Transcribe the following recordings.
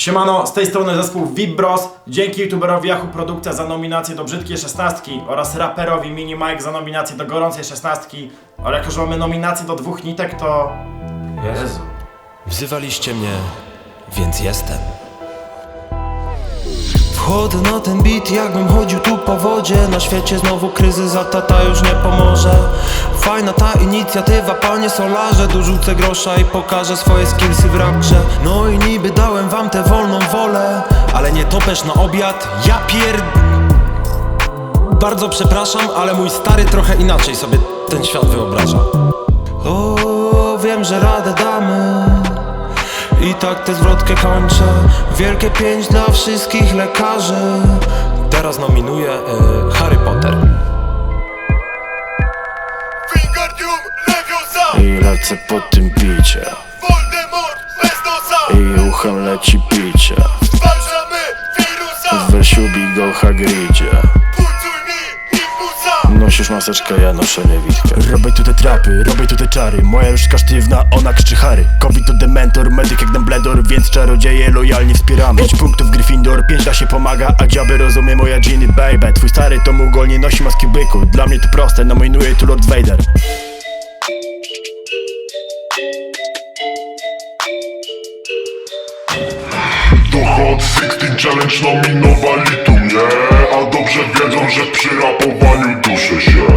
Siemano, z tej strony zespół VIP Bros. Dzięki youtuberowi Yahoo Produkcja za nominację do Brzydkiej Szesnastki oraz raperowi Mini Mike za nominację do Gorącej Szesnastki. Ale jako, że mamy nominację do dwóch nitek, to... Jezu. Wzywaliście mnie, więc jestem. Wchodzę na ten beat, jakbym chodził tu po wodzie. Na świecie znowu kryzys, a tata już nie pomoże. Fajna ta inicjatywa, panie solarze. Dorzucę grosza i pokażę swoje skillsy w rapgrze No i niby dałem wam tę wolną wolę Ale nie topesz na obiad, ja pierd... Bardzo przepraszam, ale mój stary trochę inaczej sobie ten świat wyobraża. O, wiem, że radę damy tak tę zwrotkę kończę. Wielkie pięć dla wszystkich lekarzy. Teraz nominuję y, Harry Potter. Wingardium Leviosa. I lecę po tym picie Voldemort bez nosa. I uchem leci picie maseczkę, ja noszę niewidkę. Robię tu te trapy, robię tu te czary. Moja różdżka sztywna, ona krzyczy Harry Covid to dementor, medyk jak Dumbledore Więc czarodzieje lojalnie wspieramy 5 punktów Gryffindor, 5 da się pomaga A dziaby rozumie moja Ginny baby. Twój stary to mu nie nosi maski byku. Dla mnie to proste, nominuję tu Lord Vader. To Hot 16 Challenge nominowali tu mnie A dobrze wiedzą, że przy rapowaniu duszę się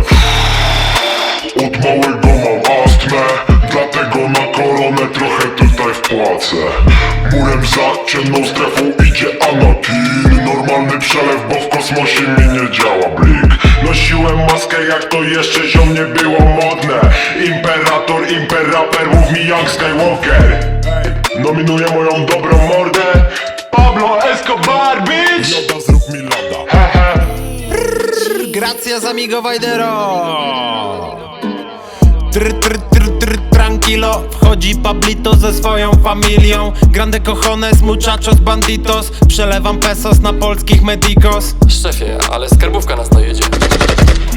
Murem za ciemną strefą idzie Anakin. Normalny przelew, bo w kosmosie mi nie działa blik. Nosiłem maskę jak to jeszcze ziom nie było modne. Imperator, imperaper, mów mi Young Skywalker. Nominuję moją dobrą mordę. Pablo Escobar, bitch! Joda, zrób mi lada Gracias amigo Vajdero Tr, tr, tr, tr, tranquilo Wchodzi Pablito ze swoją familią. Grande cojones, muchachos, banditos. Przelewam pesos na polskich medicos. Szefie, ale skarbówka nas dojedzie.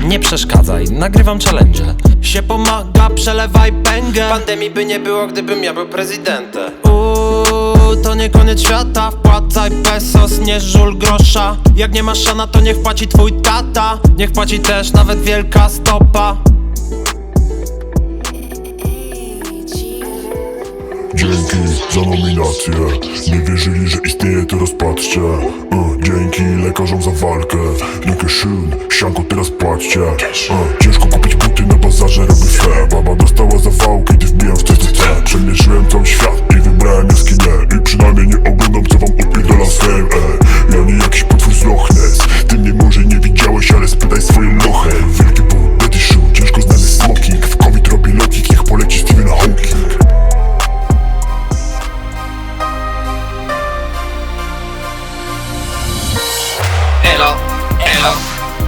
Nie przeszkadzaj, nagrywam challenge. Się pomaga, przelewaj pęgę. Pandemii by nie było, gdybym ja był prezydentem. Uuu, to nie koniec świata. Wpłacaj pesos, nie żul grosza. Jak nie masz szana, to niech płaci twój tata. Niech płaci też nawet wielka stopa Dzięki za nominację. Nie wierzyli, że istnieje, to rozpatrzcie. Uh, Dzięki lekarzom za walkę. Danke schön, sianko teraz płaćcie uh, Ciężko kupić buty na bazarze,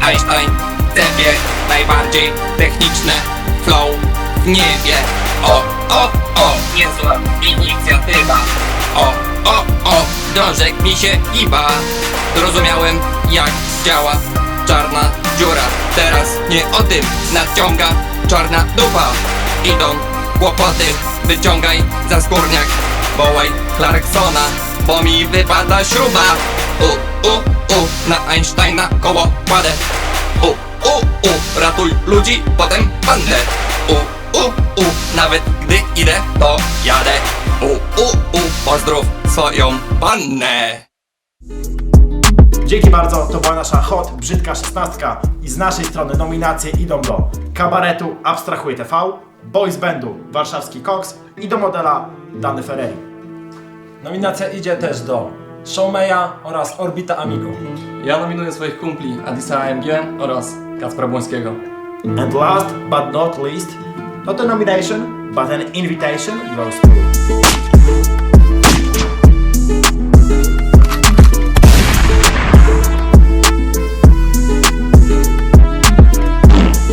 Einstein, ciebie najbardziej techniczne flow w niebie. O, o, o, niezła inicjatywa. O, o, o, drążek mi się iba. Zrozumiałem jak działa czarna dziura. Teraz nie o tym nadciąga czarna dupa. Idą kłopoty, wyciągaj za skórniak. Wołaj Clarksona, bo mi wypada śruba. U, u, u, na Einsteina koło kładę. U, u, u, ratuj ludzi, potem bandę. U, u, u, nawet gdy idę, to jadę. U, u, u, pozdrów swoją pannę. Dzięki bardzo, to była nasza hot, brzydka szesnastka i z naszej strony nominacje idą do kabaretu Abstrahuj TV, boys bandu Warszawski Cox i do modela Dany Ferreri. Nominacja idzie też do Showmeya oraz Orbita Amigo Ja nominuję swoich kumpli Adisa AMG oraz Kacpra Błońskiego. And last but not least, not a nomination, but an invitation goes to